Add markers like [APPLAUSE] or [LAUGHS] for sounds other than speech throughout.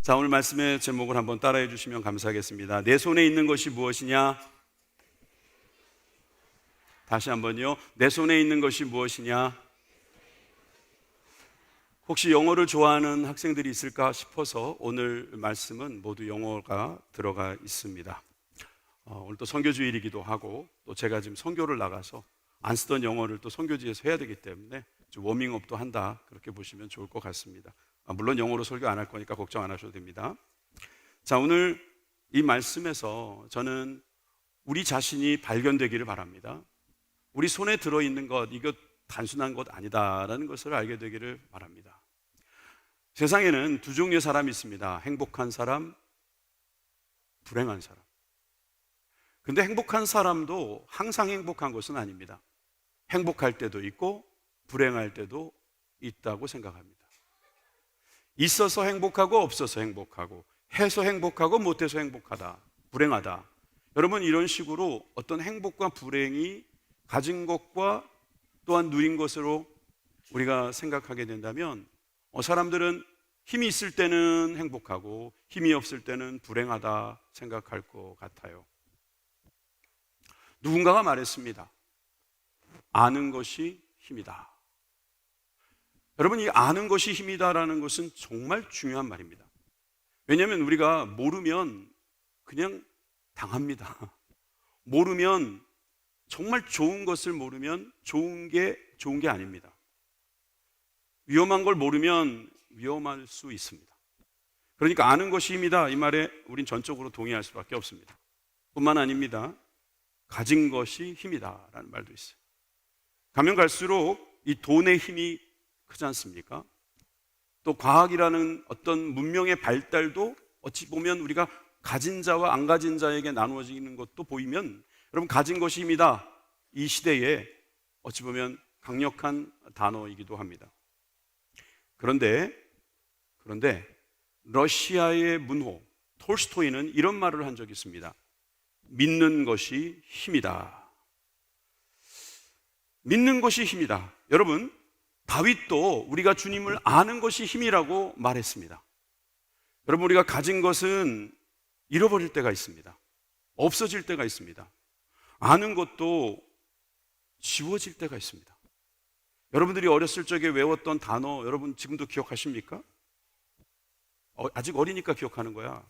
자, 오늘 말씀의 제목을 한번 따라해 주시면 감사하겠습니다. 내 손에 있는 것이 무엇이냐? 다시 한번요. 내 손에 있는 것이 무엇이냐? 혹시 영어를 좋아하는 학생들이 있을까 싶어서 오늘 말씀은 모두 영어가 들어가 있습니다. 어, 오늘 또 선교주일이기도 하고 또 제가 지금 선교를 나가서 안 쓰던 영어를 또 선교지에서 해야 되기 때문에 좀 워밍업도 한다 그렇게 보시면 좋을 것 같습니다. 아, 물론 영어로 설교 안 할 거니까 걱정 안 하셔도 됩니다. 자 오늘 이 말씀에서 저는 우리 자신이 발견되기를 바랍니다. 우리 손에 들어 있는 것 이거 단순한 것 아니다라는 것을 알게 되기를 바랍니다. 세상에는 두 종류의 사람이 있습니다. 행복한 사람, 불행한 사람. 근데 행복한 사람도 항상 행복한 것은 아닙니다. 행복할 때도 있고 불행할 때도 있다고 생각합니다. 있어서 행복하고 없어서 행복하고 해서 행복하고 못해서 행복하다. 불행하다. 여러분 이런 식으로 어떤 행복과 불행이 가진 것과 또한 누린 것으로 우리가 생각하게 된다면 어, 사람들은 힘이 있을 때는 행복하고 힘이 없을 때는 불행하다 생각할 것 같아요. 누군가가 말했습니다. 아는 것이 힘이다. 여러분, 이 아는 것이 힘이다라는 것은 정말 중요한 말입니다. 왜냐하면 우리가 모르면 그냥 당합니다. [LAUGHS] 모르면 정말 좋은 것을 모르면 좋은 게 좋은 게 아닙니다. 위험한 걸 모르면 위험할 수 있습니다. 그러니까 아는 것이 힘이다 이 말에 우린 전적으로 동의할 수밖에 없습니다. 뿐만 아닙니다. 가진 것이 힘이다라는 말도 있어요. 가면 갈수록 이 돈의 힘이 크지 않습니까? 또 과학이라는 어떤 문명의 발달도 어찌 보면 우리가 가진 자와 안 가진 자에게 나누어지는 것도 보이면 여러분 가진 것이 힘이다. 이 시대에 어찌 보면 강력한 단어이기도 합니다. 그런데 그런데 러시아의 문호 톨스토이는 이런 말을 한 적이 있습니다. 믿는 것이 힘이다. 믿는 것이 힘이다. 여러분, 다윗도 우리가 주님을 아는 것이 힘이라고 말했습니다. 여러분, 우리가 가진 것은 잃어버릴 때가 있습니다. 없어질 때가 있습니다. 아는 것도 지워질 때가 있습니다. 여러분들이 어렸을 적에 외웠던 단어, 여러분 지금도 기억하십니까? 어, 아직 어리니까 기억하는 거야.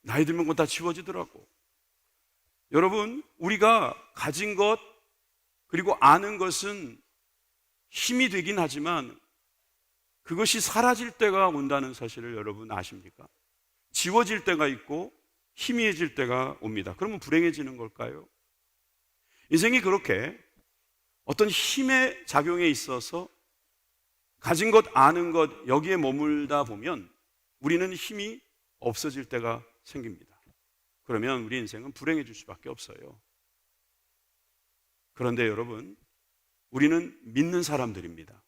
나이 들면 그건 다 지워지더라고. 여러분, 우리가 가진 것, 그리고 아는 것은 힘이 되긴 하지만 그것이 사라질 때가 온다는 사실을 여러분 아십니까? 지워질 때가 있고 희미해질 때가 옵니다. 그러면 불행해지는 걸까요? 인생이 그렇게 어떤 힘의 작용에 있어서 가진 것, 아는 것, 여기에 머물다 보면 우리는 힘이 없어질 때가 생깁니다. 그러면 우리 인생은 불행해질 수밖에 없어요. 그런데 여러분, 우리는 믿는 사람들입니다.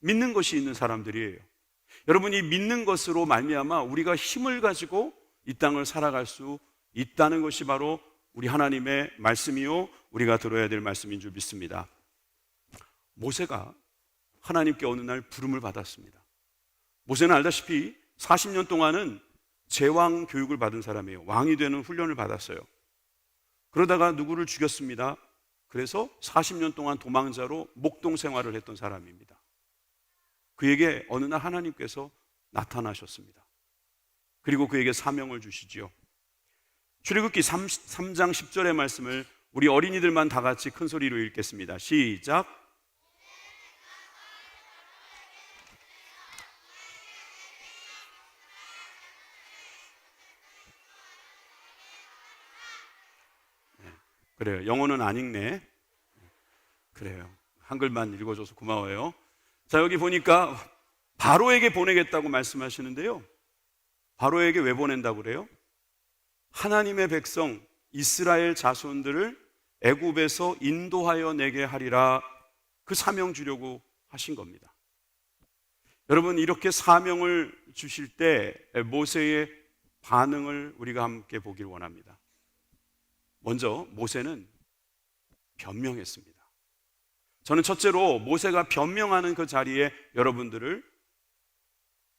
믿는 것이 있는 사람들이에요. 여러분이 믿는 것으로 말미암아 우리가 힘을 가지고 이 땅을 살아갈 수 있다는 것이 바로 우리 하나님의 말씀이요 우리가 들어야 될 말씀인 줄 믿습니다. 모세가 하나님께 어느 날 부름을 받았습니다. 모세는 알다시피 40년 동안은 제왕 교육을 받은 사람이에요. 왕이 되는 훈련을 받았어요. 그러다가 누구를 죽였습니다. 그래서 40년 동안 도망자로 목동 생활을 했던 사람입니다. 그에게 어느 날 하나님께서 나타나셨습니다. 그리고 그에게 사명을 주시지요. 출애굽기 3, 3장 10절의 말씀을 우리 어린이들만 다 같이 큰 소리로 읽겠습니다. 시작. 그래요. 영어는 안 읽네. 그래요. 한글만 읽어줘서 고마워요. 자, 여기 보니까 바로에게 보내겠다고 말씀하시는데요. 바로에게 왜 보낸다고 그래요? 하나님의 백성 이스라엘 자손들을 애굽에서 인도하여 내게 하리라 그 사명 주려고 하신 겁니다. 여러분 이렇게 사명을 주실 때 모세의 반응을 우리가 함께 보길 원합니다. 먼저 모세는 변명했습니다. 저는 첫째로 모세가 변명하는 그 자리에 여러분들을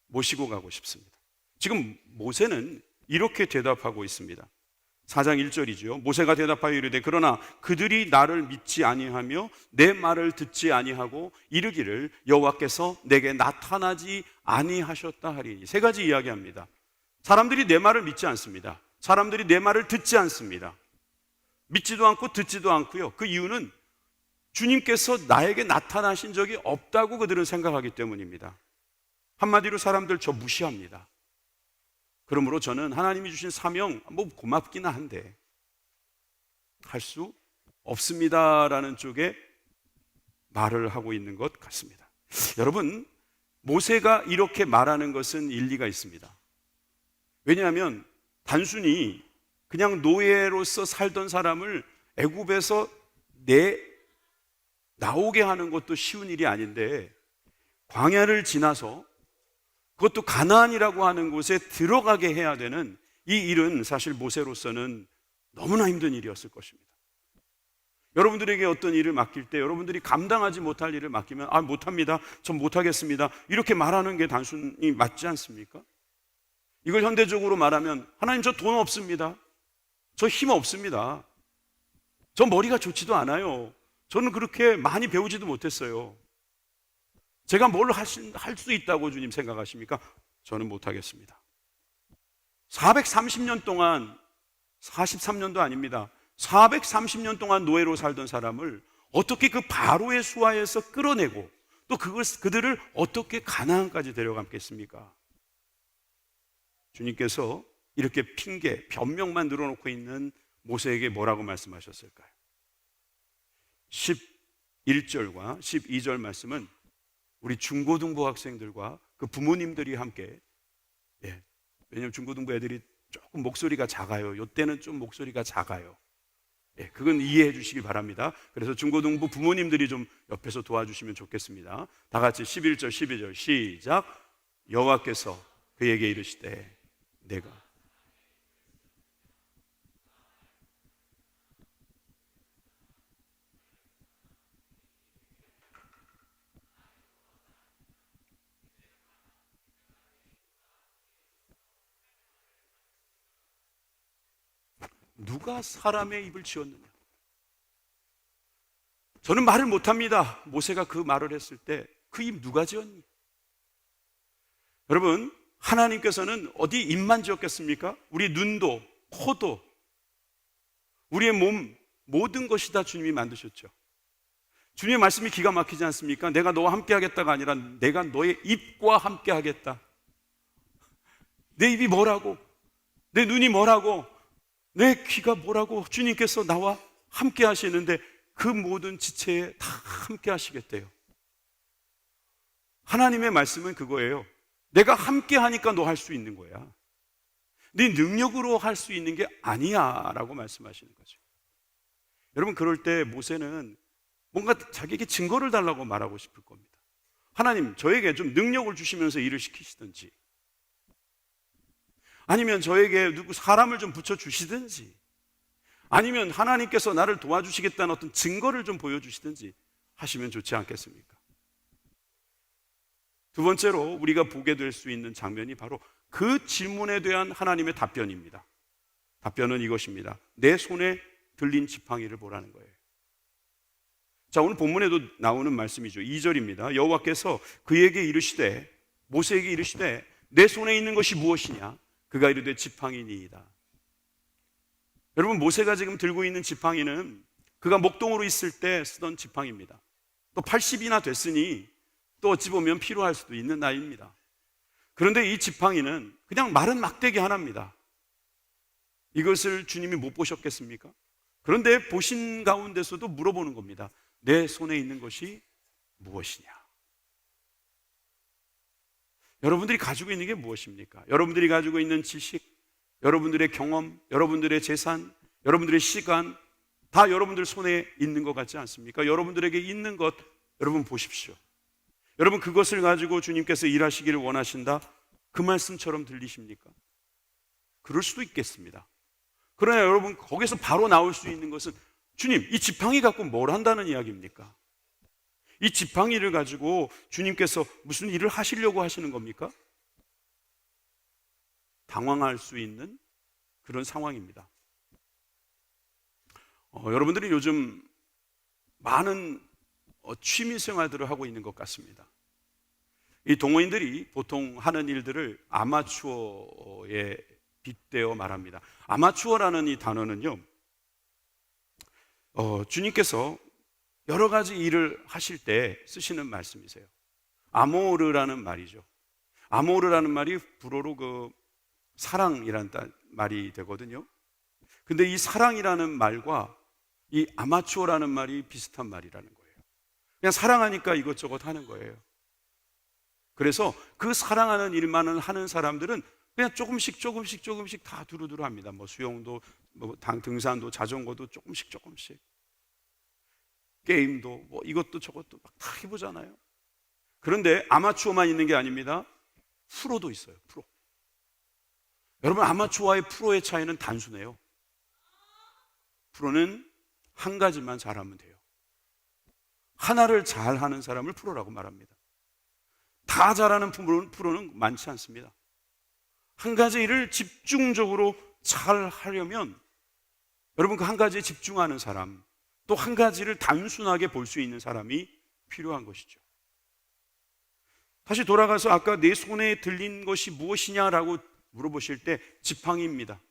모시고 가고 싶습니다. 지금 모세는 이렇게 대답하고 있습니다. 4장 1절이지요. 모세가 대답하여 이르되 그러나 그들이 나를 믿지 아니하며 내 말을 듣지 아니하고 이르기를 여호와께서 내게 나타나지 아니하셨다 하리니 세 가지 이야기합니다. 사람들이 내 말을 믿지 않습니다. 사람들이 내 말을 듣지 않습니다. 믿지도 않고 듣지도 않고요. 그 이유는 주님께서 나에게 나타나신 적이 없다고 그들은 생각하기 때문입니다. 한마디로 사람들 저 무시합니다. 그러므로 저는 하나님이 주신 사명 뭐 고맙기는 한데 할 수 없습니다라는 쪽에 말을 하고 있는 것 같습니다. 여러분 모세가 이렇게 말하는 것은 일리가 있습니다. 왜냐하면 단순히 그냥 노예로서 살던 사람을 애굽에서 내 나오게 하는 것도 쉬운 일이 아닌데 광야를 지나서 그것도 가나안이라고 하는 곳에 들어가게 해야 되는 이 일은 사실 모세로서는 너무나 힘든 일이었을 것입니다. 여러분들에게 어떤 일을 맡길 때 여러분들이 감당하지 못할 일을 맡기면 아 못합니다. 전 못하겠습니다. 이렇게 말하는 게 단순히 맞지 않습니까? 이걸 현대적으로 말하면 하나님 저 돈 없습니다. 저 힘 없습니다. 저 머리가 좋지도 않아요. 저는 그렇게 많이 배우지도 못했어요. 제가 뭘 할 수 있다고 주님 생각하십니까? 저는 못하겠습니다. 430년 동안 43년도 아닙니다. 430년 동안 노예로 살던 사람을 어떻게 그 바로의 수하에서 끌어내고 또 그걸 그들을 어떻게 가나안까지 데려갔겠습니까? 주님께서 이렇게 핑계, 변명만 늘어놓고 있는 모세에게 뭐라고 말씀하셨을까요? 11절과 12절 말씀은 우리 중고등부 학생들과 그 부모님들이 함께 예, 왜냐하면 중고등부 애들이 조금 목소리가 작아요. 이때는 좀 목소리가 작아요. 예, 그건 이해해 주시기 바랍니다. 그래서 중고등부 부모님들이 좀 옆에서 도와주시면 좋겠습니다. 다 같이 11절, 12절 시작. 여호와께서 그에게 이르시되 내가 누가 사람의 입을 지었느냐? 저는 말을 못합니다. 모세가 그 말을 했을 때 그 입 누가 지었니? 여러분, 하나님께서는 어디 입만 지었겠습니까? 우리 눈도, 코도, 우리의 몸, 모든 것이 다 주님이 만드셨죠. 주님의 말씀이 기가 막히지 않습니까? 내가 너와 함께 하겠다가 아니라 내가 너의 입과 함께 하겠다. 내 입이 뭐라고? 내 눈이 뭐라고? 내 귀가 뭐라고? 주님께서 나와 함께 하시는데 그 모든 지체에 다 함께 하시겠대요. 하나님의 말씀은 그거예요. 내가 함께 하니까 너 할 수 있는 거야. 네 능력으로 할 수 있는 게 아니야. 라고 말씀하시는 거죠. 여러분, 그럴 때 모세는 뭔가 자기에게 증거를 달라고 말하고 싶을 겁니다. 하나님, 저에게 좀 능력을 주시면서 일을 시키시든지, 아니면 저에게 누구 사람을 좀 붙여주시든지, 아니면 하나님께서 나를 도와주시겠다는 어떤 증거를 좀 보여주시든지 하시면 좋지 않겠습니까? 두 번째로 우리가 보게 될 수 있는 장면이 바로 그 질문에 대한 하나님의 답변입니다. 답변은 이것입니다. 내 손에 들린 지팡이를 보라는 거예요. 자, 오늘 본문에도 나오는 말씀이죠. 2절입니다. 여호와께서 그에게 이르시되 모세에게 이르시되 내 손에 있는 것이 무엇이냐? 그가 이르되 지팡이니이다. 여러분 모세가 지금 들고 있는 지팡이는 그가 목동으로 있을 때 쓰던 지팡이입니다. 또 80이나 됐으니 또 어찌 보면 필요할 수도 있는 나이입니다. 그런데 이 지팡이는 그냥 마른 막대기 하나입니다. 이것을 주님이 못 보셨겠습니까? 그런데 보신 가운데서도 물어보는 겁니다. 내 손에 있는 것이 무엇이냐? 여러분들이 가지고 있는 게 무엇입니까? 여러분들이 가지고 있는 지식, 여러분들의 경험, 여러분들의 재산, 여러분들의 시간, 다 여러분들 손에 있는 것 같지 않습니까? 여러분들에게 있는 것, 여러분 보십시오. 여러분 그것을 가지고 주님께서 일하시기를 원하신다? 그 말씀처럼 들리십니까? 그럴 수도 있겠습니다. 그러나 여러분 거기서 바로 나올 수 있는 것은 주님, 이 지팡이 갖고 뭘 한다는 이야기입니까? 이 지팡이를 가지고 주님께서 무슨 일을 하시려고 하시는 겁니까? 당황할 수 있는 그런 상황입니다. 어, 여러분들이 요즘 많은 어, 취미 생활들을 하고 있는 것 같습니다. 이 동호인들이 보통 하는 일들을 아마추어에 빗대어 말합니다. 아마추어라는 이 단어는요, 어, 주님께서 여러 가지 일을 하실 때 쓰시는 말씀이세요. 아모르라는 말이죠. 아모르라는 말이 불어로 그 사랑이라는 말이 되거든요. 근데 이 사랑이라는 말과 이 아마추어라는 말이 비슷한 말이라는 거예요. 그냥 사랑하니까 이것저것 하는 거예요. 그래서 그 사랑하는 일만을 하는 사람들은 그냥 조금씩 조금씩 조금씩 다 두루두루 합니다. 뭐 수영도, 뭐 당, 등산도, 자전거도 조금씩 조금씩. 게임도, 뭐 이것도 저것도 막 다 해보잖아요. 그런데 아마추어만 있는 게 아닙니다. 프로도 있어요, 프로. 여러분, 아마추어와의 프로의 차이는 단순해요. 프로는 한 가지만 잘하면 돼요. 하나를 잘하는 사람을 프로라고 말합니다. 다 잘하는 프로는 많지 않습니다. 한 가지 일을 집중적으로 잘 하려면 여러분 그 한 가지에 집중하는 사람, 또 한 가지를 단순하게 볼 수 있는 사람이 필요한 것이죠. 다시 돌아가서 아까 내 손에 들린 것이 무엇이냐라고 물어보실 때 지팡이입니다.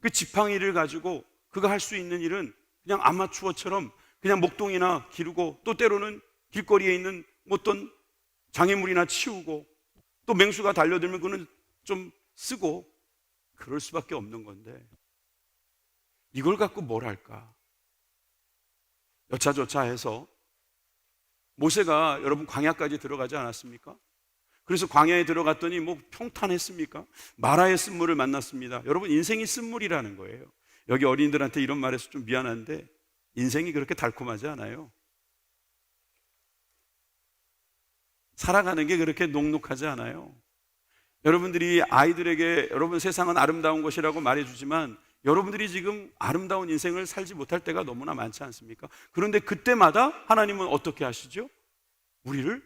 그 지팡이를 가지고 그가 할 수 있는 일은 그냥 아마추어처럼 그냥 목동이나 기르고 또 때로는 길거리에 있는 어떤 장애물이나 치우고 또 맹수가 달려들면 그는 좀 쓰고 그럴 수밖에 없는 건데 이걸 갖고 뭘 할까? 여차저차 해서 모세가 여러분 광야까지 들어가지 않았습니까? 그래서 광야에 들어갔더니 뭐 평탄했습니까? 마라의 쓴물을 만났습니다. 여러분 인생이 쓴물이라는 거예요. 여기 어린이들한테 이런 말해서 좀 미안한데 인생이 그렇게 달콤하지 않아요. 살아가는 게 그렇게 녹록하지 않아요. 여러분들이 아이들에게 여러분 세상은 아름다운 것이라고 말해주지만 여러분들이 지금 아름다운 인생을 살지 못할 때가 너무나 많지 않습니까? 그런데 그때마다 하나님은 어떻게 하시죠? 우리를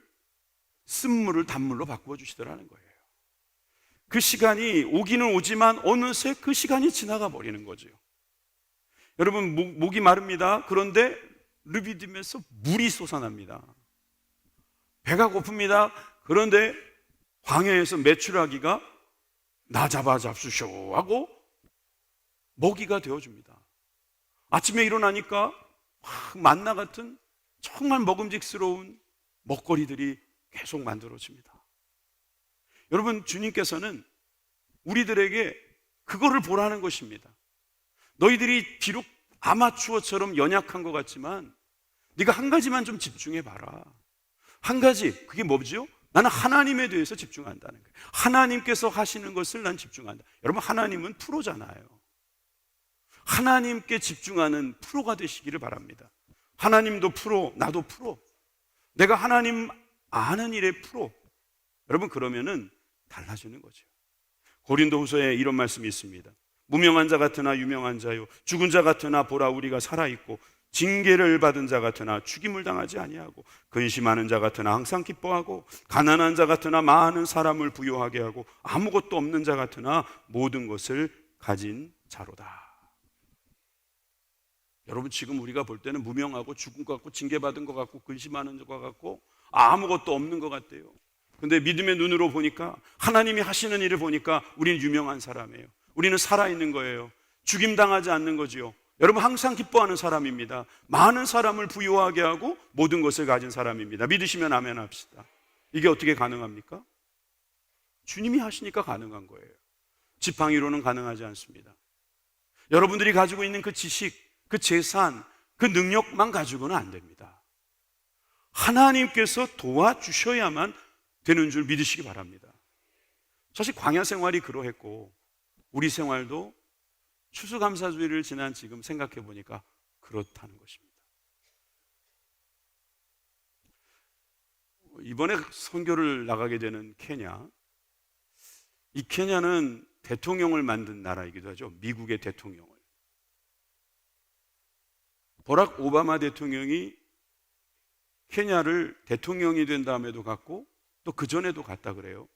쓴물을 단물로 바꾸어 주시더라는 거예요. 그 시간이 오기는 오지만 어느새 그 시간이 지나가 버리는 거죠. 여러분 목, 목이 마릅니다. 그런데 르비딤에서 물이 솟아납니다. 배가 고픕니다. 그런데 광야에서 매출하기가 나 잡아 잡수쇼 하고 먹이가 되어줍니다. 아침에 일어나니까 만나 같은 정말 먹음직스러운 먹거리들이 계속 만들어집니다. 여러분, 주님께서는 우리들에게 그거를 보라는 것입니다. 너희들이 비록 아마추어처럼 연약한 것 같지만 네가 한 가지만 좀 집중해 봐라. 한 가지 그게 뭐죠? 나는 하나님에 대해서 집중한다는 거예요. 하나님께서 하시는 것을 난 집중한다. 여러분 하나님은 프로잖아요. 하나님께 집중하는 프로가 되시기를 바랍니다. 하나님도 프로, 나도 프로. 내가 하나님 아는 일의 프로. 여러분 그러면은 달라지는 거죠. 고린도후서에 이런 말씀이 있습니다. 무명한 자 같으나 유명한 자요 죽은 자 같으나 보라 우리가 살아 있고 징계를 받은 자 같으나 죽임을 당하지 아니하고 근심하는 자 같으나 항상 기뻐하고 가난한 자 같으나 많은 사람을 부유하게 하고 아무것도 없는 자 같으나 모든 것을 가진 자로다. 여러분 지금 우리가 볼 때는 무명하고 죽은 것 같고 징계받은 것 같고 근심하는 것 같고 아무것도 없는 것 같대요. 근데 믿음의 눈으로 보니까 하나님이 하시는 일을 보니까 우리는 유명한 사람이에요. 우리는 살아있는 거예요. 죽임당하지 않는 거지요. 여러분 항상 기뻐하는 사람입니다. 많은 사람을 부유하게 하고 모든 것을 가진 사람입니다. 믿으시면 아멘 합시다. 이게 어떻게 가능합니까? 주님이 하시니까 가능한 거예요. 지팡이로는 가능하지 않습니다. 여러분들이 가지고 있는 그 지식, 그 재산, 그 능력만 가지고는 안 됩니다. 하나님께서 도와주셔야만 되는 줄 믿으시기 바랍니다. 사실 광야 생활이 그러했고 우리 생활도 추수감사주의를 지난 지금 생각해 보니까 그렇다는 것입니다. 이번에 선교를 나가게 되는 케냐. 이 케냐는 대통령을 만든 나라이기도 하죠. 미국의 대통령을. 버락 오바마 대통령이 케냐를 대통령이 된 다음에도 갔고 또 그 전에도 갔다 그래요.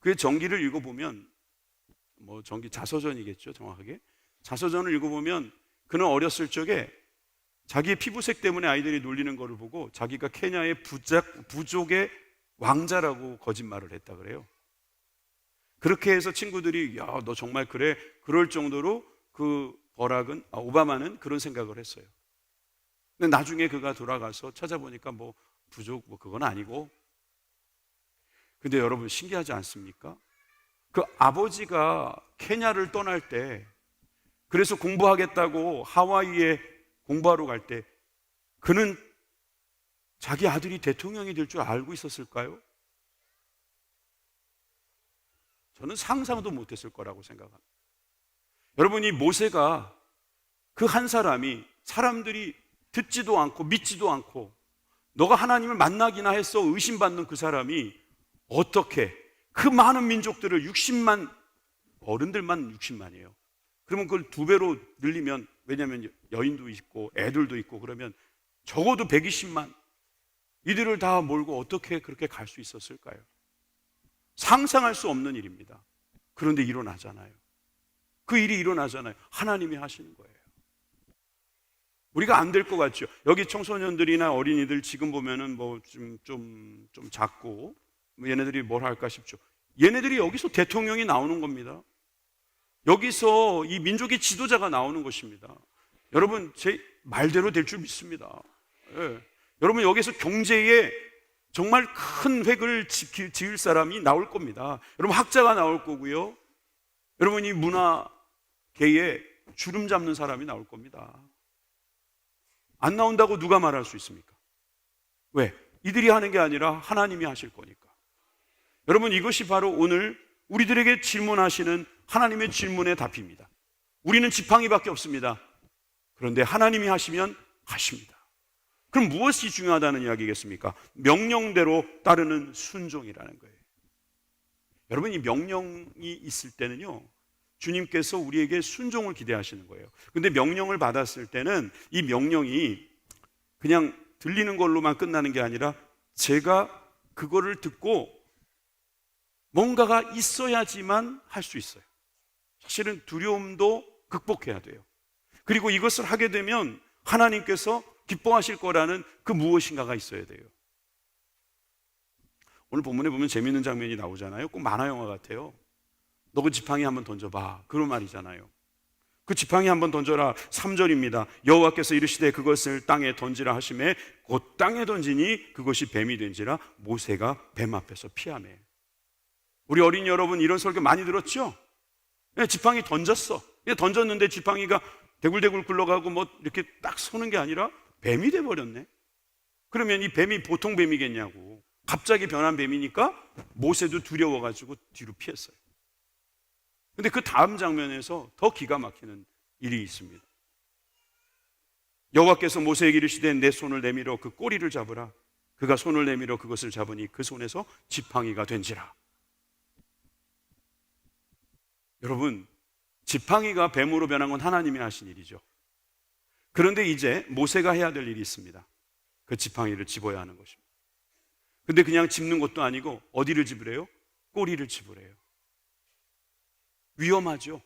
그의 정기를 읽어보면 뭐 전기 자서전이겠죠, 정확하게. 자서전을 읽어보면 그는 어렸을 적에 자기의 피부색 때문에 아이들이 놀리는 것을 보고 자기가 케냐의 부작, 부족의 왕자라고 거짓말을 했다 그래요. 그렇게 해서 친구들이 야, 너 정말 그래? 그럴 정도로 그 버락은 아, 오바마는 그런 생각을 했어요. 근데 나중에 그가 돌아가서 찾아보니까 뭐 부족 뭐 그건 아니고 근데 여러분 신기하지 않습니까? 그 아버지가 케냐를 떠날 때 그래서 공부하겠다고 하와이에 공부하러 갈 때 그는 자기 아들이 대통령이 될 줄 알고 있었을까요? 저는 상상도 못했을 거라고 생각합니다. 여러분 이 모세가 그 한 사람이 사람들이 듣지도 않고 믿지도 않고 너가 하나님을 만나기나 했어 의심받는 그 사람이 어떻게 그 많은 민족들을 60만 어른들만 60만이에요. 그러면 그걸 두 배로 늘리면 왜냐하면 여인도 있고 애들도 있고 그러면 적어도 120만 이들을 다 몰고 어떻게 그렇게 갈 수 있었을까요? 상상할 수 없는 일입니다. 그런데 일어나잖아요. 그 일이 일어나잖아요. 하나님이 하시는 거예요. 우리가 안 될 것 같죠. 여기 청소년들이나 어린이들 지금 보면은 뭐 좀 좀 좀 작고 뭐 얘네들이 뭘 할까 싶죠. 얘네들이 여기서 대통령이 나오는 겁니다. 여기서 이 민족의 지도자가 나오는 것입니다. 여러분 제 말대로 될 줄 믿습니다. 예. 여러분 여기서 경제에 정말 큰 획을 지- 지을 사람이 나올 겁니다. 여러분 학자가 나올 거고요. 여러분 이 문화 계에 주름 잡는 사람이 나올 겁니다. 안 나온다고 누가 말할 수 있습니까? 왜? 이들이 하는 게 아니라 하나님이 하실 거니까. 여러분 이것이 바로 오늘 우리들에게 질문하시는 하나님의 질문의 답입니다. 우리는 지팡이밖에 없습니다. 그런데 하나님이 하시면 하십니다. 그럼 무엇이 중요하다는 이야기겠습니까? 명령대로 따르는 순종이라는 거예요. 여러분 이 명령이 있을 때는요. 주님께서 우리에게 순종을 기대하시는 거예요. 근데 명령을 받았을 때는 이 명령이 그냥 들리는 걸로만 끝나는 게 아니라 제가 그거를 듣고 뭔가가 있어야지만 할 수 있어요. 사실은 두려움도 극복해야 돼요. 그리고 이것을 하게 되면 하나님께서 기뻐하실 거라는 그 무엇인가가 있어야 돼요. 오늘 본문에 보면 재밌는 장면이 나오잖아요. 꼭 만화 영화 같아요. 너 그 지팡이 한번 던져봐. 그런 말이잖아요. 그 지팡이 한번 던져라. 3절입니다. 여호와께서 이르시되 그것을 땅에 던지라 하심에 곧 땅에 던지니 그것이 뱀이 된지라 모세가 뱀 앞에서 피하매. 우리 어린 이 여러분 이런 설교 많이 들었죠? 네, 지팡이 던졌어. 예, 던졌는데 지팡이가 대굴대굴 굴러가고 뭐 이렇게 딱 서는 게 아니라 뱀이 돼 버렸네. 그러면 이 뱀이 보통 뱀이겠냐고. 갑자기 변한 뱀이니까 모세도 두려워가지고 뒤로 피했어요. 근데 그 다음 장면에서 더 기가 막히는 일이 있습니다. 여호와께서 모세에게 이르시되 내 손을 내밀어 그 꼬리를 잡으라. 그가 손을 내밀어 그것을 잡으니 그 손에서 지팡이가 된지라. 여러분, 지팡이가 뱀으로 변한 건 하나님이 하신 일이죠. 그런데 이제 모세가 해야 될 일이 있습니다. 그 지팡이를 집어야 하는 것입니다. 근데 그냥 집는 것도 아니고 어디를 집으래요? 꼬리를 집으래요. 위험하죠.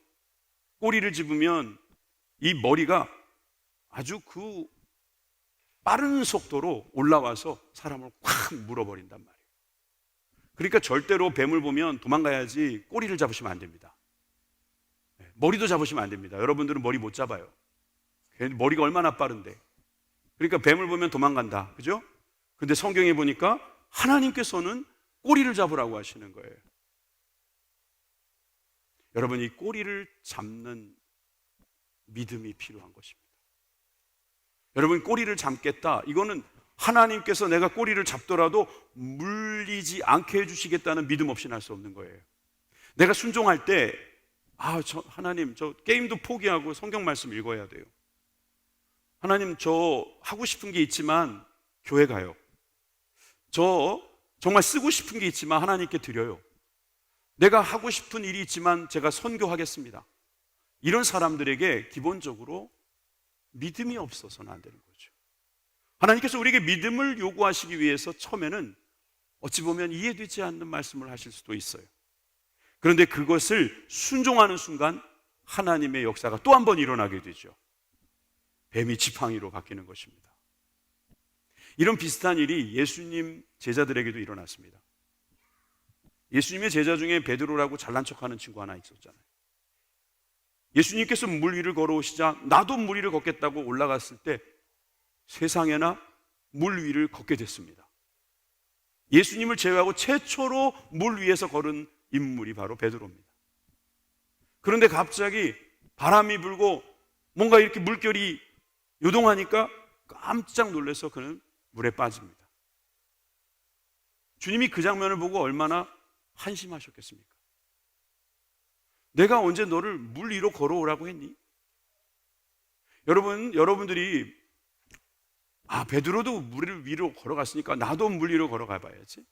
꼬리를 집으면 이 머리가 아주 그 빠른 속도로 올라와서 사람을 확 물어버린단 말이에요. 그러니까 절대로 뱀을 보면 도망가야지 꼬리를 잡으시면 안 됩니다. 네, 머리도 잡으시면 안 됩니다. 여러분들은 머리 못 잡아요. 머리가 얼마나 빠른데. 그러니까 뱀을 보면 도망간다. 그죠? 근데 성경에 보니까 하나님께서는 꼬리를 잡으라고 하시는 거예요. 여러분, 이 꼬리를 잡는 믿음이 필요한 것입니다. 여러분, 꼬리를 잡겠다. 이거는 하나님께서 내가 꼬리를 잡더라도 물리지 않게 해주시겠다는 믿음 없이는 할 수 없는 거예요. 내가 순종할 때, 아, 저, 하나님, 저 게임도 포기하고 성경 말씀 읽어야 돼요. 하나님, 저 하고 싶은 게 있지만 교회 가요. 저 정말 쓰고 싶은 게 있지만 하나님께 드려요. 내가 하고 싶은 일이 있지만 제가 선교하겠습니다. 이런 사람들에게 기본적으로 믿음이 없어서는 안 되는 거죠. 하나님께서 우리에게 믿음을 요구하시기 위해서 처음에는 어찌 보면 이해되지 않는 말씀을 하실 수도 있어요. 그런데 그것을 순종하는 순간 하나님의 역사가 또 한 번 일어나게 되죠. 뱀이 지팡이로 바뀌는 것입니다. 이런 비슷한 일이 예수님 제자들에게도 일어났습니다. 예수님의 제자 중에 베드로라고 잘난 척하는 친구 하나 있었잖아요. 예수님께서 물 위를 걸어오시자 나도 물 위를 걷겠다고 올라갔을 때 세상에나 물 위를 걷게 됐습니다. 예수님을 제외하고 최초로 물 위에서 걸은 인물이 바로 베드로입니다. 그런데 갑자기 바람이 불고 뭔가 이렇게 물결이 요동하니까 깜짝 놀라서 그는 물에 빠집니다. 주님이 그 장면을 보고 얼마나 한심하셨겠습니까? 내가 언제 너를 물 위로 걸어오라고 했니? 여러분, 여러분들이 아, 베드로도 물 위로 걸어갔으니까 나도 물 위로 걸어가 봐야지.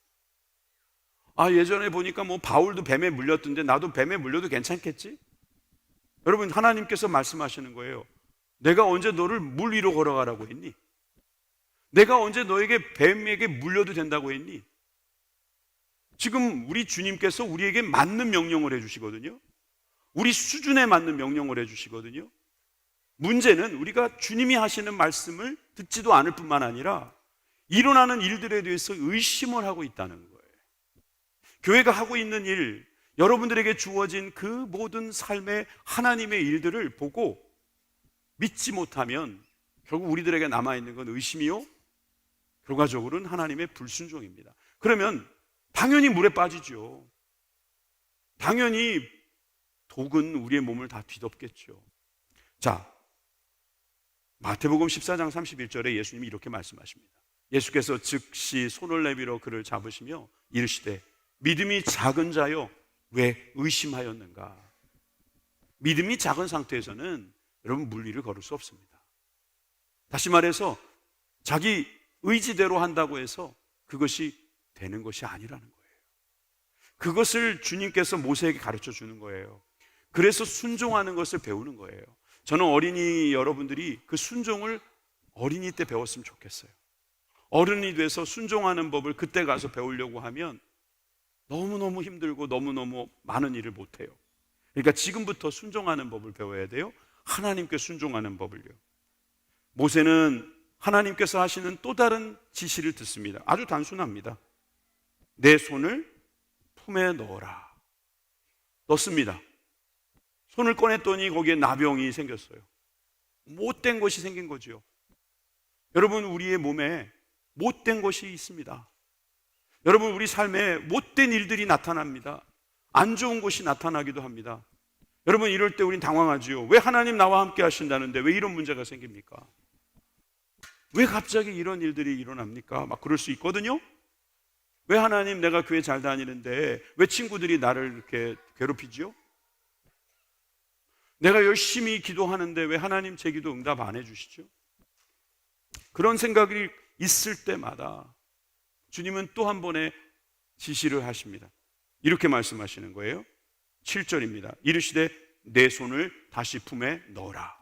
아, 예전에 보니까 뭐 바울도 뱀에 물렸던데 나도 뱀에 물려도 괜찮겠지? 여러분, 하나님께서 말씀하시는 거예요. 내가 언제 너를 물 위로 걸어가라고 했니? 내가 언제 너에게 뱀에게 물려도 된다고 했니? 지금 우리 주님께서 우리에게 맞는 명령을 해주시거든요. 우리 수준에 맞는 명령을 해주시거든요. 문제는 우리가 주님이 하시는 말씀을 듣지도 않을 뿐만 아니라 일어나는 일들에 대해서 의심을 하고 있다는 거예요. 교회가 하고 있는 일, 여러분들에게 주어진 그 모든 삶의 하나님의 일들을 보고 믿지 못하면 결국 우리들에게 남아있는 건 의심이요. 결과적으로는 하나님의 불순종입니다. 그러면 당연히 물에 빠지죠. 당연히 독은 우리의 몸을 다 뒤덮겠죠. 자, 마태복음 14장 31절에 예수님이 이렇게 말씀하십니다. 예수께서 즉시 손을 내밀어 그를 잡으시며 이르시되 믿음이 작은 자요 왜 의심하였는가? 믿음이 작은 상태에서는 여러분 물리를 걸을 수 없습니다. 다시 말해서 자기 의지대로 한다고 해서 그것이 되는 것이 아니라는 거예요. 그것을 주님께서 모세에게 가르쳐 주는 거예요. 그래서 순종하는 것을 배우는 거예요. 저는 어린이 여러분들이 그 순종을 어린이 때 배웠으면 좋겠어요. 어른이 돼서 순종하는 법을 그때 가서 배우려고 하면 너무너무 힘들고 너무너무 많은 일을 못해요. 그러니까 지금부터 순종하는 법을 배워야 돼요. 하나님께 순종하는 법을요. 모세는 하나님께서 하시는 또 다른 지시를 듣습니다. 아주 단순합니다. 내 손을 품에 넣어라. 넣습니다. 손을 꺼냈더니 거기에 나병이 생겼어요. 못된 것이 생긴 거죠. 여러분, 우리의 몸에 못된 것이 있습니다. 여러분, 우리 삶에 못된 일들이 나타납니다. 안 좋은 것이 나타나기도 합니다. 여러분, 이럴 때 우린 당황하지요. 왜 하나님 나와 함께 하신다는데 왜 이런 문제가 생깁니까? 왜 갑자기 이런 일들이 일어납니까? 막 그럴 수 있거든요. 왜 하나님 내가 교회 잘 다니는데 왜 친구들이 나를 이렇게 괴롭히지요? 내가 열심히 기도하는데 왜 하나님 제 기도 응답 안 해주시죠? 그런 생각이 있을 때마다 주님은 또 한 번의 지시를 하십니다. 이렇게 말씀하시는 거예요. 7절입니다. 이르시되 내 손을 다시 품에 넣어라.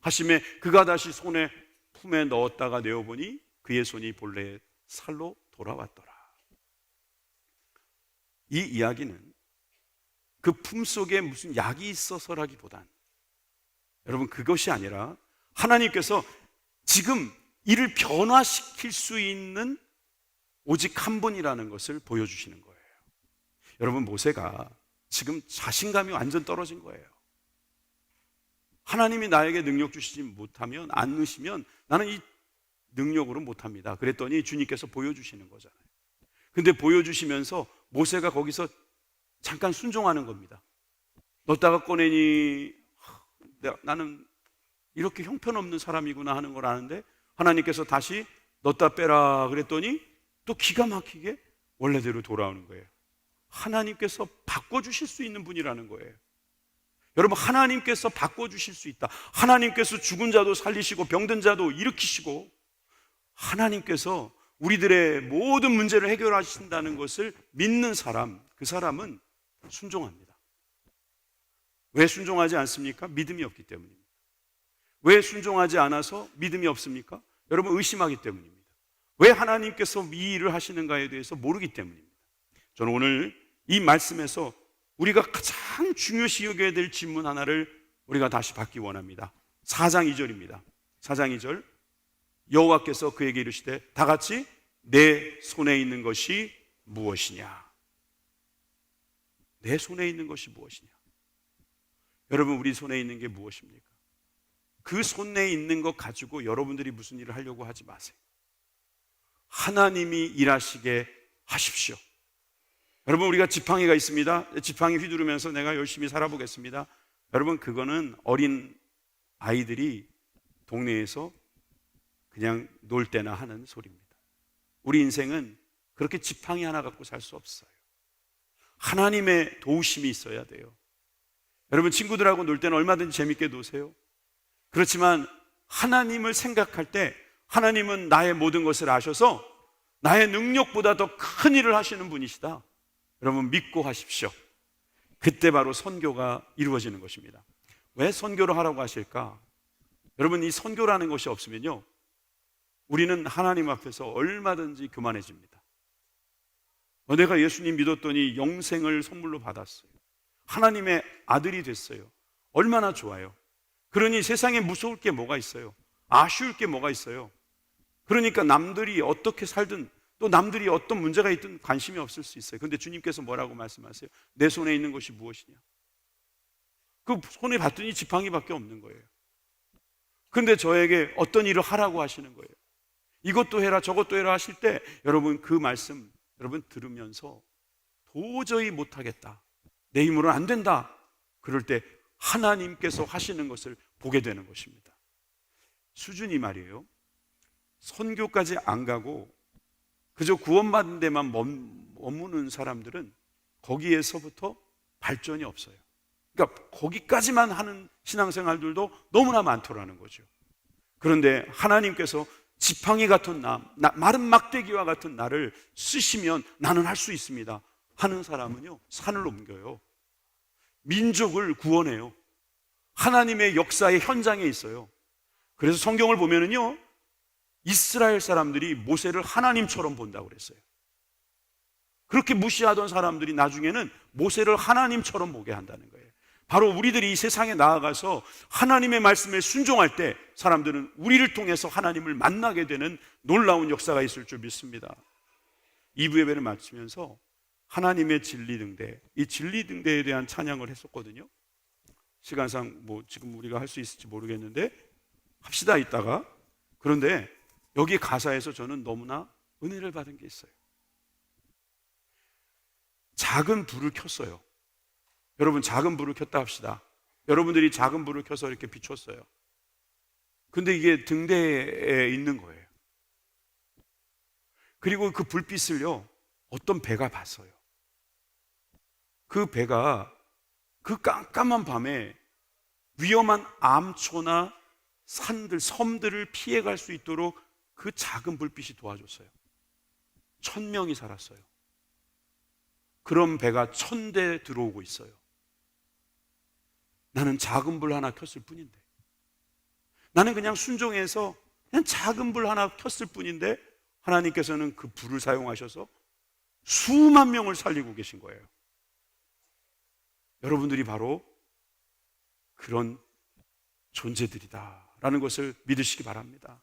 하심에 그가 다시 손에 품에 넣었다가 내어보니 그의 손이 본래 살로 돌아왔더라. 이 이야기는 그 품 속에 무슨 약이 있어서라기보단 여러분 그것이 아니라 하나님께서 지금 이를 변화시킬 수 있는 오직 한 분이라는 것을 보여주시는 거예요. 여러분 모세가 지금 자신감이 완전 떨어진 거예요. 하나님이 나에게 능력 주시지 못하면 안 넣으시면 나는 이 능력으로 못합니다. 그랬더니 주님께서 보여주시는 거잖아요. 근데 보여주시면서 모세가 거기서 잠깐 순종하는 겁니다. 넣다가 꺼내니 나는 이렇게 형편없는 사람이구나 하는 걸 아는데 하나님께서 다시 넣다 빼라 그랬더니 또 기가 막히게 원래대로 돌아오는 거예요. 하나님께서 바꿔주실 수 있는 분이라는 거예요. 여러분, 하나님께서 바꿔주실 수 있다. 하나님께서 죽은 자도 살리시고 병든 자도 일으키시고 하나님께서 우리들의 모든 문제를 해결하신다는 것을 믿는 사람, 그 사람은 순종합니다. 왜 순종하지 않습니까? 믿음이 없기 때문입니다. 왜 순종하지 않아서 믿음이 없습니까? 여러분 의심하기 때문입니다. 왜 하나님께서 이 일을 하시는가에 대해서 모르기 때문입니다. 저는 오늘 이 말씀에서 우리가 가장 중요시 여겨야 될 질문 하나를 우리가 다시 받기 원합니다. 4장 2절입니다. 4장 2절. 여호와께서 그에게 이르시되 다 같이 내 손에 있는 것이 무엇이냐? 내 손에 있는 것이 무엇이냐? 여러분 우리 손에 있는 게 무엇입니까? 그 손에 있는 것 가지고 여러분들이 무슨 일을 하려고 하지 마세요. 하나님이 일하시게 하십시오. 여러분 우리가 지팡이가 있습니다. 지팡이 휘두르면서 내가 열심히 살아보겠습니다. 여러분 그거는 어린 아이들이 동네에서 그냥 놀 때나 하는 소리입니다. 우리 인생은 그렇게 지팡이 하나 갖고 살 수 없어요. 하나님의 도우심이 있어야 돼요. 여러분 친구들하고 놀 때는 얼마든지 재밌게 노세요. 그렇지만 하나님을 생각할 때 하나님은 나의 모든 것을 아셔서 나의 능력보다 더 큰 일을 하시는 분이시다. 여러분 믿고 하십시오. 그때 바로 선교가 이루어지는 것입니다. 왜 선교를 하라고 하실까? 여러분 이 선교라는 것이 없으면요. 우리는 하나님 앞에서 얼마든지 교만해집니다. 어, 내가 예수님 믿었더니 영생을 선물로 받았어요. 하나님의 아들이 됐어요. 얼마나 좋아요. 그러니 세상에 무서울 게 뭐가 있어요? 아쉬울 게 뭐가 있어요? 그러니까 남들이 어떻게 살든 또 남들이 어떤 문제가 있든 관심이 없을 수 있어요. 근데 주님께서 뭐라고 말씀하세요? 내 손에 있는 것이 무엇이냐? 그 손에 봤더니 지팡이밖에 없는 거예요. 근데 저에게 어떤 일을 하라고 하시는 거예요. 이것도 해라 저것도 해라 하실 때 여러분 그 말씀 여러분 들으면서 도저히 못하겠다. 내 힘으로는 안 된다. 그럴 때 하나님께서 하시는 것을 보게 되는 것입니다. 수준이 말이에요. 선교까지 안 가고 그저 구원받은 데만 머무는 사람들은 거기에서부터 발전이 없어요. 그러니까 거기까지만 하는 신앙생활들도 너무나 많더라는 거죠. 그런데 하나님께서 지팡이 같은 나, 나 마른 막대기와 같은 나를 쓰시면 나는 할 수 있습니다. 하는 사람은요, 산을 옮겨요. 민족을 구원해요. 하나님의 역사의 현장에 있어요. 그래서 성경을 보면은요, 이스라엘 사람들이 모세를 하나님처럼 본다고 그랬어요. 그렇게 무시하던 사람들이 나중에는 모세를 하나님처럼 보게 한다는 거예요. 바로 우리들이 이 세상에 나아가서 하나님의 말씀에 순종할 때 사람들은 우리를 통해서 하나님을 만나게 되는 놀라운 역사가 있을 줄 믿습니다. 2부 예배를 마치면서 하나님의 진리 등대, 이 진리 등대에 대한 찬양을 했었거든요. 시간상 뭐 지금 우리가 할 수 있을지 모르겠는데 합시다 이따가. 그런데 여기 가사에서 저는 너무나 은혜를 받은 게 있어요. 작은 불을 켰어요. 여러분 작은 불을 켰다 합시다. 여러분들이 작은 불을 켜서 이렇게 비췄어요. 근데 이게 등대에 있는 거예요. 그리고 그 불빛을요, 어떤 배가 봤어요. 그 배가 그 깜깜한 밤에 위험한 암초나 산들, 섬들을 피해갈 수 있도록 그 작은 불빛이 도와줬어요. 천 명이 살았어요. 그런 배가 천 대 들어오고 있어요. 나는 작은 불 하나 켰을 뿐인데. 나는 그냥 순종해서 그냥 작은 불 하나 켰을 뿐인데 하나님께서는 그 불을 사용하셔서 수만 명을 살리고 계신 거예요. 여러분들이 바로 그런 존재들이다라는 것을 믿으시기 바랍니다.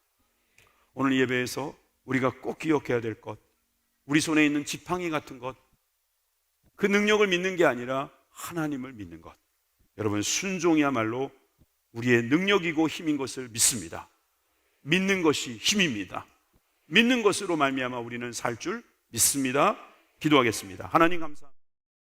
오늘 예배에서 우리가 꼭 기억해야 될 것, 우리 손에 있는 지팡이 같은 것, 그 능력을 믿는 게 아니라 하나님을 믿는 것. 여러분, 순종이야말로 우리의 능력이고 힘인 것을 믿습니다. 믿는 것이 힘입니다. 믿는 것으로 말미암아 우리는 살 줄 믿습니다. 기도하겠습니다. 하나님 감사.